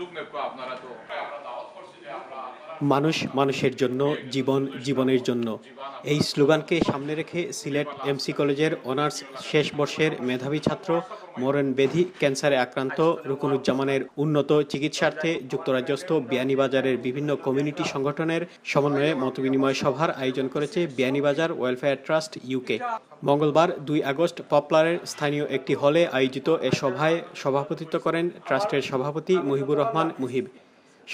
উদ্যোগ নেব আপনারা তো মানুষ মানুষের জন্য, জীবন জীবনের জন্য। এই স্লোগানকে সামনে রেখে সিলেট এমসি কলেজের অনার্স শেষ বর্ষের মেধাবী ছাত্র মরণ বেধি ক্যান্সারে আক্রান্ত রুকনুজ্জামানের উন্নত চিকিৎসার্থে যুক্তরাজ্যস্থ বিয়ানীবাজারের বিভিন্ন কমিউনিটি সংগঠনের সমন্বয়ে মতবিনিময় সভার আয়োজন করেছে বিয়ানীবাজার ওয়েলফেয়ার ট্রাস্ট ইউকে মঙ্গলবার দুই আগস্ট পপলারের স্থানীয় একটি হলে আয়োজিত এ সভায় সভাপতিত্ব করেন ট্রাস্টের সভাপতি মুহিবুর রহমান মুহিব।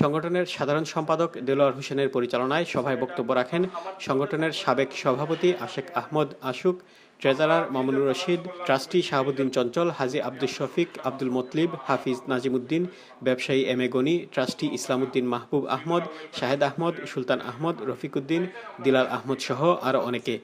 সংগঠনের সাধারণ সম্পাদক দেলোয়ার হোসেনের পরিচালনায় সভায় বক্তব্য রাখেন সংগঠনের সাবেক সভাপতি আশেক আহমদ আশুক, ট্রেজারার মামুনুর রশিদ, ট্রাস্টি শাহাবুদ্দিন চঞ্চল, হাজি আব্দুল শফিক, আব্দুল মতলিব, হাফিজ নাজিমুদ্দিন, ব্যবসায়ী M A Gani, trustee Islamuddin Mahbub Ahmad, Shahed Ahmad, Sultan Ahmad, Rafikuddin, Dilal Ahmad সহ আরও অনেকে।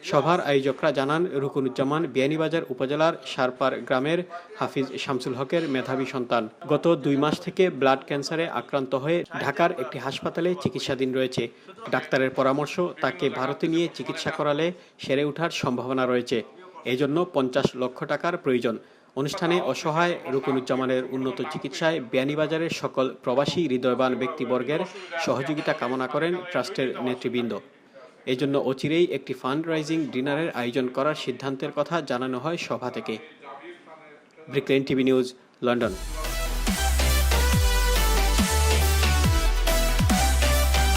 সভার আয়োজকরা জানান, রুকনুজ্জামান বিয়ানীবাজার উপজেলার সারপার গ্রামের হাফিজ শামসুল হকের মেধাবী সন্তান। গত দুই মাস থেকে ব্লাড ক্যান্সারে আক্রান্ত হয়ে ঢাকার একটি হাসপাতালে চিকিৎসাধীন রয়েছে। ডাক্তারের পরামর্শ, তাকে ভারতে নিয়ে চিকিৎসা করালে সেরে ওঠার সম্ভাবনা রয়েছে। এজন্য পঞ্চাশ লক্ষ টাকার প্রয়োজন। অনুষ্ঠানে অসহায় রুকনুজ্জামানের উন্নত চিকিৎসায় বিয়ানীবাজারের সকল প্রবাসী হৃদয়বান ব্যক্তিবর্গের সহযোগিতা কামনা করেন ট্রাস্টের নেতৃবৃন্দ। এজন্য অচিরেই একটি ফান্ড রাইজিং ডিনারের আয়োজন করার সিদ্ধান্তের কথা জানানো হয় সভা থেকে। Brick Lane TV news, London.